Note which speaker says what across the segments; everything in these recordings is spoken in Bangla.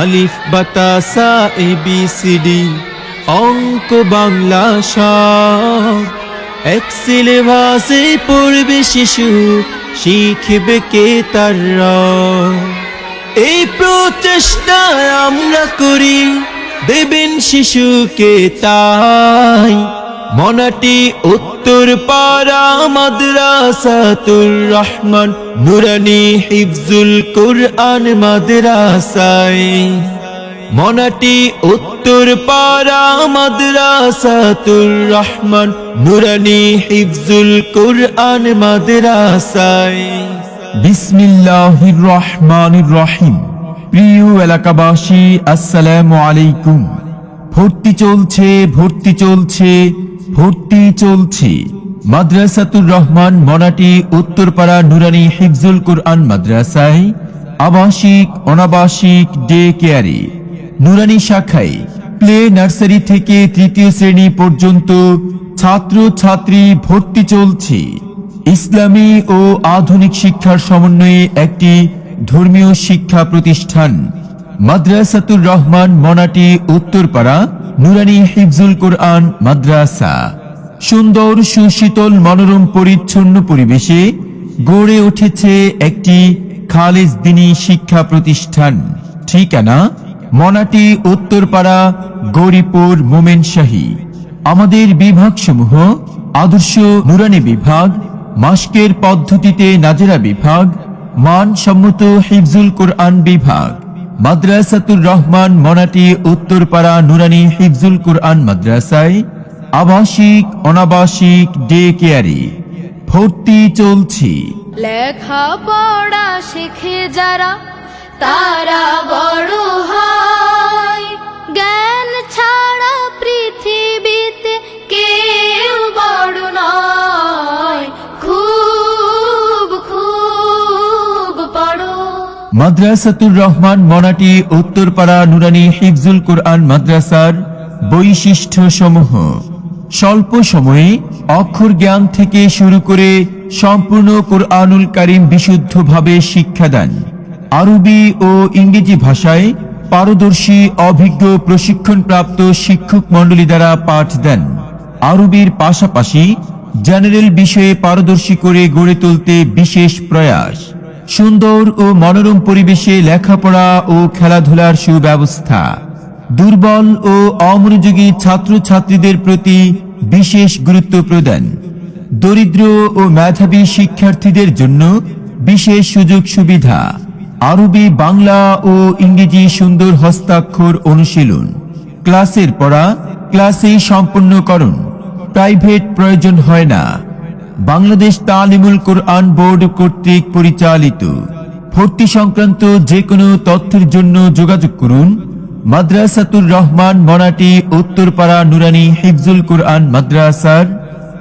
Speaker 1: আলিফ বাতাসা এ, বি, সি, ডি, অঙ্ক, বাংলা সব এক সিলেবাসে পড়বে শিশু, শিখবে কে তার এই প্রচেষ্টা আমরা করি, দেবেন শিশুকে তাই। মনাটি উত্তর পাড়া মাদ্রাসাতুর রহমান, নুরানি হিফজুল কুরআন মাদ্রাসায়। মনাটি উত্তর পাড়া মাদ্রাসাতুর রহমান, নুরানি হিফজুল কুরআন মাদ্রাসায়।
Speaker 2: বিসমিল্লাহির রহমানির রহিম। প্রিয় এলাকাবাসী, আসসালামু আলাইকুম। ভর্তি চলছে ভর্তি চলছে ভর্তি চলছে। মাদ্রাসাতুর রহমান মনাটি উত্তরপাড়া নুরানি হিফজুল কুরআন মাদ্রাসায় আবাসিক, অনাবাসিক, ডে কেয়ারে। নুরানি শাখায় প্লে নার্সারি থেকে তৃতীয় শ্রেণি পর্যন্ত ছাত্র ছাত্রী ভর্তি চলছে। ইসলামী ও আধুনিক শিক্ষার সমন্বয়ে একটি ধর্মীয় শিক্ষা প্রতিষ্ঠান। মাদ্রাসাতুর রহমান মনাটি উত্তরপাড়া নুরানি হিফজুল কোরআন মাদ্রাসা। সুন্দর, সুশীতল, মনোরম, পরিচ্ছন্ন পরিবেশে গড়ে উঠেছে একটি খালেজ দিনী শিক্ষা প্রতিষ্ঠান। ঠিকানা? মনাটি উত্তরপাড়া, গৌরীপুর, মোমেনশাহী। আমাদের বিভাগসমূহ আদর্শ নুরানি বিভাগ, মাস্কের পদ্ধতিতে নাজেরা বিভাগ, মানসম্মত হিফজুল কোরআন বিভাগ। মাদ্রাসাতুর রহমান মনাটি উত্তরপাড়া নুরানি হিফজুল কুরআন মাদ্রাসায় আবাসিক, অনাবাসিক ডে কেয়ারি ভর্তি চলছে।
Speaker 3: লেখা পড়া শিখে যারা, তারা
Speaker 2: মাদ্রাসাতুর রহমান মনাটি উত্তরপাড়া নুরানি হিফজুল কোরআন মাদ্রাসার বৈশিষ্ট্য সমূহ স্বল্প সময়ে অক্ষর জ্ঞান থেকে শুরু করে সম্পূর্ণ কোরআনুল কারিম বিশুদ্ধভাবে শিক্ষাদান আরবি ও ইংরেজি ভাষায় পারদর্শী, অভিজ্ঞ, প্রশিক্ষণপ্রাপ্ত শিক্ষক মণ্ডলী দ্বারা পাঠ দেন। আরবির পাশাপাশি জেনারেল বিষয়ে পারদর্শী করে গড়ে তুলতে বিশেষ প্রয়াস। সুন্দর ও মনোরম পরিবেশে লেখাপড়া ও খেলাধুলার সুব্যবস্থা। দুর্বল ও অমনোযোগী ছাত্রছাত্রীদের প্রতি বিশেষ গুরুত্ব প্রদান। দরিদ্র ও মেধাবী শিক্ষার্থীদের জন্য বিশেষ সুযোগ সুবিধা। আরবি, বাংলা ও ইংরেজি সুন্দর হস্তাক্ষর অনুশীলন। ক্লাসের পড়া ক্লাসেই সম্পন্ন করুন। প্রাইভেট প্রয়োজন হয় না। বাংলাদেশ তালিমুল কোরআন বোর্ড কর্তৃক পরিচালিত। ভর্তি সংক্রান্ত যে কোনো তথ্যের জন্য যোগাযোগ করুন। মাদ্রাসাতুর রহমান মনাটি উত্তরপাড়া নুরানি হিফজুল কোরআন মাদ্রাসার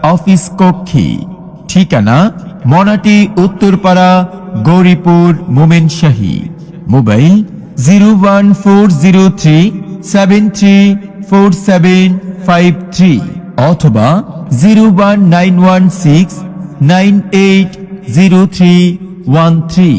Speaker 2: অফিস কক্ষে। ঠিকানা, মনাটি Uttarpara, Gouripur Momen Shahi mobile zero one four zero three seven three four seven five three অথবা zero one nine one six nine eight zero three one three